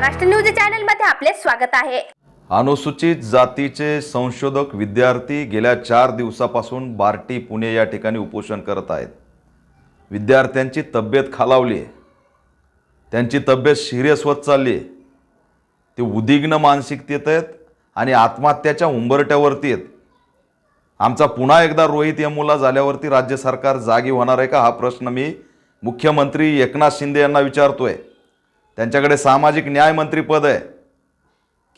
Maharashtra news चॅनलमध्ये आपले स्वागत आहे. अनुसूचित जातीचे संशोधक विद्यार्थी गेल्या चार दिवसापासून बार्टी पुणे या ठिकाणी उपोषण करत आहेत. विद्यार्थ्यांची तब्येत खालावली आहे. त्यांची तब्येत सिरियस होत चालली आहे. ते उद्विग्न मानसिकतेत आहेत आणि आत्महत्याच्या उंबरट्यावरती आहेत. आमचा पुन्हा एकदा रोहित यमुला झाल्यावरती राज्य सरकार जागी होणार आहे का हा प्रश्न मी मुख्यमंत्री एकनाथ शिंदे यांना विचारतोय. त्यांच्याकडे सामाजिक न्यायमंत्री पद आहे.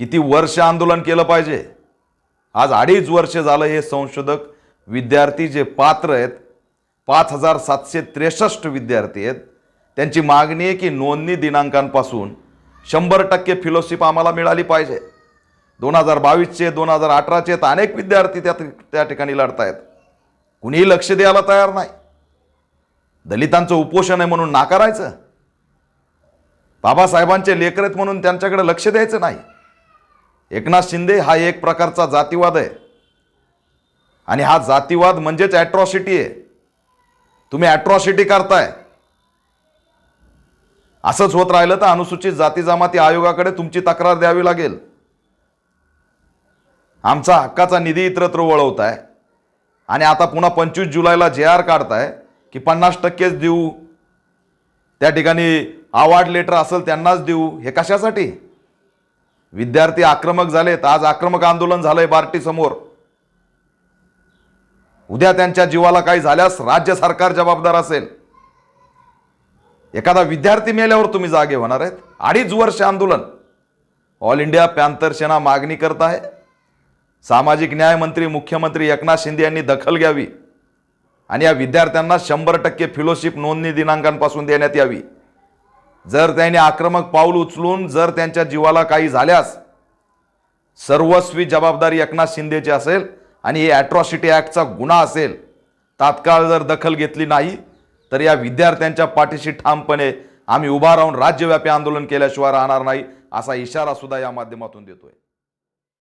किती वर्ष आंदोलन केलं पाहिजे? आज अडीच वर्ष झालं हे संशोधक विद्यार्थी जे पात्र आहेत पाच हजार सातशे त्रेसष्ट विद्यार्थी आहेत. त्यांची मागणी आहे की नोंदणी दिनांकांपासून शंभर टक्के फिलोशिप आम्हाला मिळाली पाहिजे. दोन हजार बावीसचे दोन हजार अठराचे तर अनेक विद्यार्थी त्या त्या ठिकाणी लढत आहेत कुणीही लक्ष द्यायला तयार नाही. दलितांचं उपोषण आहे म्हणून नाकारायचं. बाबासाहेबांचे लेकर आहेत म्हणून त्यांच्याकडे लक्ष द्यायचं नाही. एकनाथ शिंदे हा एक प्रकारचा जातीवाद आहे. आणि हा जातीवाद म्हणजेच ॲट्रॉसिटी आहे. तुम्ही ॲट्रॉसिटी करताय. असंच होत राहिलं तर अनुसूचित जाती जमाती आयोगाकडे तुमची तक्रार द्यावी लागेल. आमचा हक्काचा निधी इतरत्र वळवताय. आणि आता पुन्हा पंचवीस जुलैला जे आर काढताय की पन्नास टक्केच देऊ. त्या ठिकाणी अवॉर्ड लेटर असेल त्यांनाच देऊ. हे कशासाठी? विद्यार्थी आक्रमक झालेत. आज आक्रमक आंदोलन झालंय बार्टी समोर उद्या त्यांच्या जीवाला काही झाल्यास राज्य सरकार जबाबदार असेल. एखादा विद्यार्थी मेल्यावर तुम्ही जागे होणार आहेत. अडीच वर्ष आंदोलन. ऑल इंडिया पॅन्थर सेना मागणी करत आहे. सामाजिक न्याय मंत्री मुख्यमंत्री एकनाथ शिंदे यांनी दखल घ्यावी. आणि या विद्यार्थ्यांना शंभर टक्के फिलोशिप नोंदणी दिनांकांपासून देण्यात यावी. जर त्यांनी आक्रमक पाऊल उचलून जर त्यांच्या जीवाला काही झाल्यास सर्वस्वी जबाबदारी एकनाथ शिंदेची असेल आणि हे ॲट्रॉसिटी ॲक्टचा गुन्हा असेल तात्काळ जर दखल घेतली नाही तर या विद्यार्थ्यांच्या पाठीशी ठामपणे आम्ही उभा राहून राज्यव्यापी आंदोलन केल्याशिवाय राहणार नाही असा इशारा सुद्धा या माध्यमातून देतोय.